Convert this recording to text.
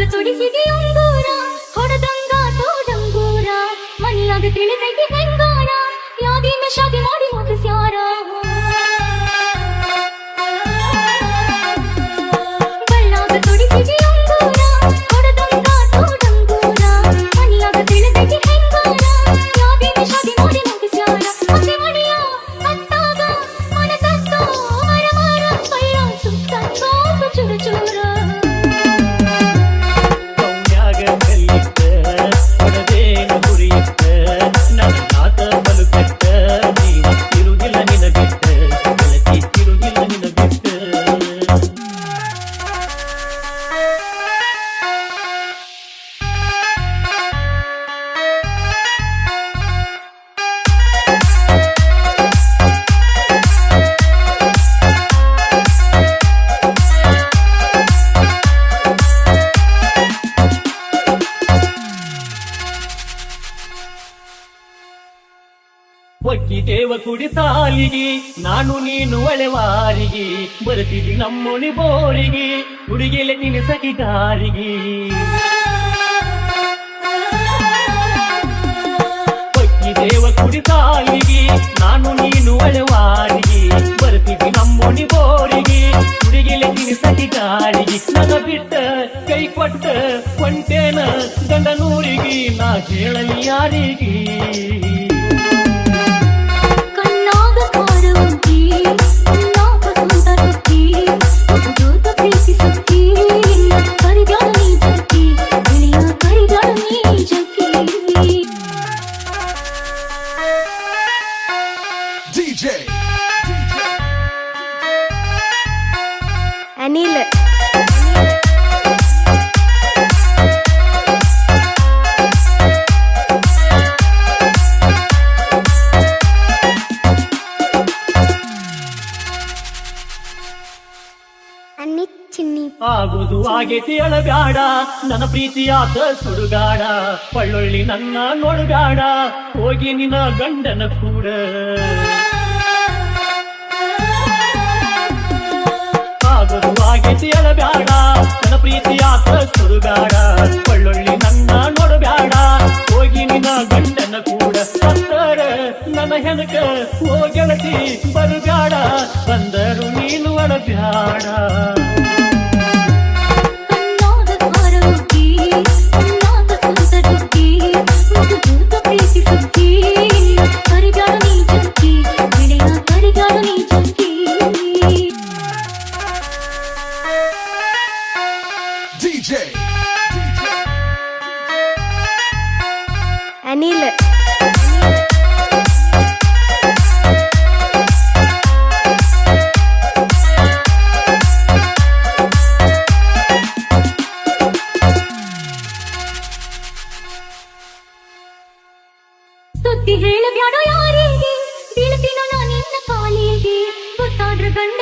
ತುಡಿಸಿದೆ ಉಂಗೂರ ಹೊಡೆದಂಗ ತೋಡಂಗೂರ ಮನಿಯಾಗ ತಿಳಿದೈತಿ ಕುಡಿ ಸಾಲಿಗೆ, ನಾನು ನೀನು ಒಳೆವಾರಿಗೆ ಬರುತ್ತಿದ್ದು ನಮ್ಮೊಣಿ ಬೋರಿಗೆ ಹುಡುಗಿಲೆ ನಿನ್ನ ಸಖಿಗಾರಿಗೆ. ದೇವ ಕುಡಿ ಸಾಲಿಗಿ, ನಾನು ನೀನು ಒಳೆವಾರಿಗೆ ಬರ್ತೀವಿ ನಮ್ಮೊಣಿ ಬೋರಿಗೆ ಹುಡುಗಿಲೆ ನಿನ್ನ ಸಖಿಗಾರಿಗೆ. ನನ ಬಿಟ್ಟ, ಕೈ ಕೊಟ್ಟ ಕೊಂಟೇನ ಗಂಡನೂರಿಗೆ, ನಾ ಕೇಳಲಿ ಯಾರಿಗೆ? ಅನಿಲ್ ಆಗುದು ಆಗೈತಿ ಅಳಗಾಡ ನನ್ನ ಪ್ರೀತಿಯಾದ ಸುಡುಗಾಡ. ಪಳ್ಳೊಳ್ಳಿ ನನ್ನ ನೋಡುಗಾಡ ಹೋಗಿ ನಿನ್ನ ಗಂಡನ ಕೂಡ. ಆಗುದು ಆಗೈತಿ ನನ್ನ ನನ್ನ ಪ್ರೀತಿಯಾದ ಬ್ಯಾಡ. ಪಳ್ಳೊಳ್ಳಿ ನನ್ನ ನೋಡುಗಾಡ ಹೋಗಿ ನಿನ್ನ ಗಂಡನ ಕೂಡ ಸತ್ತರ. ನನ್ನ ಹೆನಕ ಬರು ಬ್ಯಾಡ. ಬಂದರು ನೀನು ಅಳಬ್ಯಾಡ DJ. Anil. ಸುದ್ದಿ ಹೇಳ ಬ್ಯಾಡ ಯಾರಿಗೆ ಬೀಳ್ತೀನೋ ನಾನು ನಿನ್ನ ಕಾಲಿಗೆ ಗೊತ್ತಾದ್ರೆ ಗಂಡ